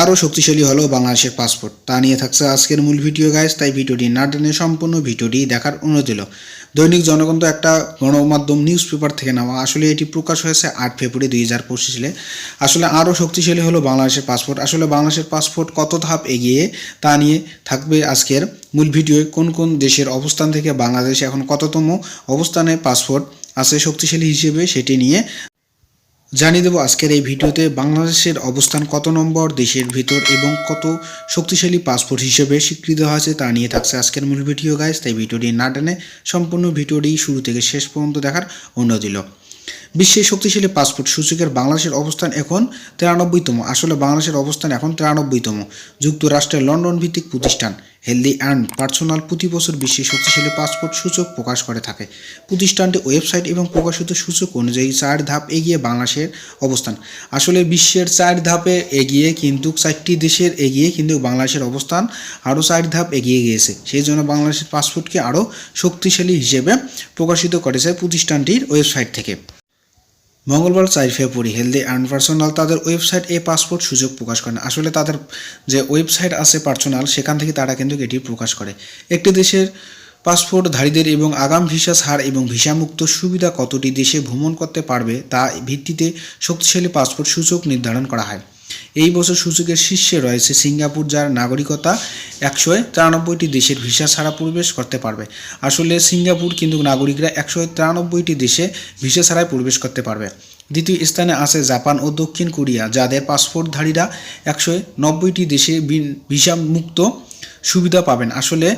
আরও শক্তিশালী হলো বাংলাদেশের পাসপোর্ট। তা নিয়ে থাকছে আজকের মূল ভিডিও গাইজ তাই ভিডিওটি না টেনে সম্পূর্ণ ভিডিওটি দেখার অনুরোধ দিল দৈনিক জনগণ তো একটা গণমাধ্যম নিউজ পেপার থেকে নেওয়া আসলে এটি প্রকাশ হয়েছে আট ফেব্রুয়ারি দুই হাজার পঁচিশ সালে। আসলে আরও শক্তিশালী হলো বাংলাদেশের পাসপোর্ট। আসলে বাংলাদেশের পাসপোর্ট কত ধাপ এগিয়ে তা নিয়ে থাকবে আজকের মূল ভিডিওয়ে কোন কোন দেশের অবস্থান থেকে বাংলাদেশ এখন কততম অবস্থানে পাসপোর্ট আছে শক্তিশালী হিসেবে সেটি নিয়ে জানিয়ে দেবো আজকের এই ভিডিওতে বাংলাদেশের অবস্থান কত নম্বর, দেশের ভিতর এবং কত শক্তিশালী পাসপোর্ট হিসেবে স্বীকৃত হয়েছে তা নিয়ে থাকছে আজকের মূল ভিডিও গাইজ তাই ভিডিওটি না টেনে সম্পূর্ণ ভিডিওটি শুরু থেকে শেষ পর্যন্ত দেখার অনুরোধ দিল বিশ্বের শক্তিশালী পাসপোর্ট সূচকের বাংলাদেশের অবস্থান এখন তিরানব্বইতম। আসলে বাংলাদেশের অবস্থান এখন তিরানব্বইতম। যুক্তরাষ্ট্রের লন্ডন ভিত্তিক প্রতিষ্ঠান হেলদি অ্যান্ড পার্সোনাল প্রতি বছর বিশ্বের শক্তিশালী পাসপোর্ট সূচক প্রকাশ করে থাকে। প্রতিষ্ঠানটি ওয়েবসাইট এবং প্রকাশিত সূচক অনুযায়ী চার ধাপ এগিয়ে বাংলাদেশের অবস্থান। আসলে বিশ্বের চার ধাপে এগিয়ে কিন্তু চারটি দেশের এগিয়ে কিন্তু বাংলাদেশের অবস্থান আরও চার ধাপ এগিয়ে গিয়েছে। সেই জন্য বাংলাদেশের পাসপোর্টকে আরও শক্তিশালী হিসেবে প্রকাশিত করেছে প্রতিষ্ঠানটির ওয়েবসাইট থেকে। মঙ্গলবার চার ফেব্রুয়ারি হেলদি অ্যান্ড পার্সোনাল তাদের ওয়েবসাইট এ পাসপোর্ট সুযোগ প্রকাশ করেন আসলে তাদের যে ওয়েবসাইট আছে পার্সোনাল, সেখান থেকে তারা কিন্তু এটি প্রকাশ করে। একটি দেশের পাসপোর্টধারীদের এবং আগাম ভিসা ছাড় এবং ভিসামুক্ত সুবিধা কতটি দেশে ভ্রমণ করতে পারবে তা ভিত্তিতে শক্তিশালী পাসপোর্ট সুযোগ নির্ধারণ করা হয়। এই বছর সূচকের শীর্ষে রয়েছে সিঙ্গাপুর, যার নাগরিকতা একশো তিরানব্বইটি দেশের ভিসা ছাড়া প্রবেশ করতে পারবে। আসলে সিঙ্গাপুর কিন্তু নাগরিকরা একশো তিরানব্বইটি দেশে ভিসা ছাড়াই প্রবেশ করতে পারবে। দ্বিতীয় স্থানে আছে জাপান ও দক্ষিণ কোরিয়া, যাদের পাসপোর্টধারীরা একশো নব্বইটি দেশে ভিসা মুক্ত সুবিধা পাবেন। আসলে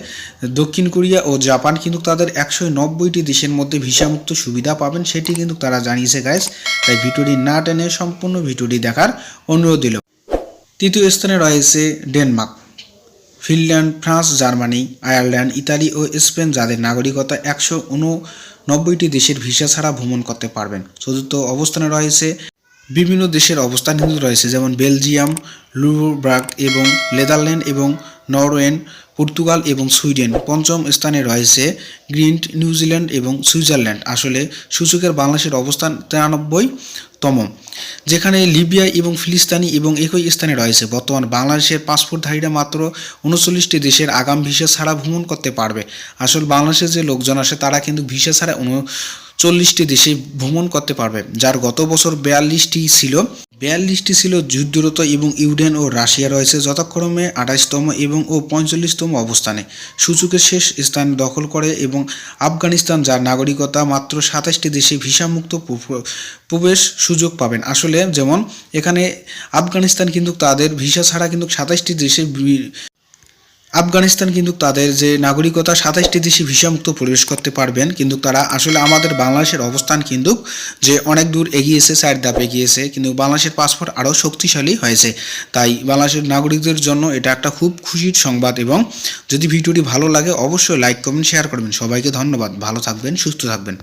দক্ষিণ কোরিয়া ও জাপান কিন্তু তাদের একশো নব্বইটি দেশের মধ্যে ভিসামুক্ত সুবিধা পাবেন, সেটি কিন্তু তারা জানিয়েছে গাইস তাই ভিডিওটি না টেনে সম্পূর্ণ ভিডিওটি দেখার অনুরোধ দিল তৃতীয় স্থানে রয়েছে Denmark, Finland, France, Germany, Ireland, Italy ও স্পেন, যাদের নাগরিকতা একশো উননব্বইটি দেশের ভিসা ছাড়া ভ্রমণ করতে পারবেন। চতুর্থ অবস্থানে রয়েছে বিভিন্ন দেশের অবস্থান কিন্তু রয়েছে, যেমন বেলজিয়াম লুবার্গ এবং নেদারল্যান্ড এবং নরওয়েন পর্তুগাল এবং সুইডেন। পঞ্চম স্থানে রয়েছে গ্রিন নিউজিল্যান্ড এবং সুইজারল্যান্ড। আসলে সূচকের বাংলাদেশের অবস্থান তিরানব্বই তম যেখানে লিবিয়া এবং ফিলিস্তানি এবং একই স্থানে রয়েছে। বর্তমান বাংলাদেশের পাসপোর্টধারীরা মাত্র উনচল্লিশটি দেশের আগাম ভিসা ছাড়া ভ্রমণ করতে পারবে। আসল বাংলাদেশের যে লোকজন আসে, তারা কিন্তু ভিসা ছাড়া উন চল্লিশটি দেশে ভ্রমণ করতে পারবে, যার গত বছর বিয়াল্লিশটি ছিল। বিয়াল্লিশটি ছিল যুদ্ধরত এবং ইউডেন ও রাশিয়া রয়েছে যথাক্রমে আঠাশতম এবং ও পঁয়তাল্লিশতম অবস্থানে। সূচকের শেষ স্থান দখল করে এবং আফগানিস্তান, যার নাগরিকতা মাত্র সাতাশটি দেশে ভিসামুক্ত প্রবেশ সুযোগ পাবেন। আসলে যেমন এখানে আফগানিস্তান কিন্তু তাদের ভিসা ছাড়া কিন্তু সাতাশটি দেশে আফগানিস্তান কিন্তু তাদের যে নাগরিকতা সাতাশটি দেশে ভিসামুক্ত প্রবেশ করতে পারবেন। কিন্তু তারা আসলে আমাদের বাংলাদেশের অবস্থান কিন্তু যে অনেক দূর এগিয়েছে, চার ধাপ এগিয়েছে। কিন্তু বাংলাদেশের পাসপোর্ট আরও শক্তিশালী হয়েছে। তাই বাংলাদেশের নাগরিকদের জন্য এটা একটা খুব খুশির সংবাদ এবং যদি ভিডিওটি ভালো লাগে, অবশ্যই লাইক, কমেন্ট, শেয়ার করবেন। সবাইকে ধন্যবাদ। ভালো থাকবেন, সুস্থ থাকবেন।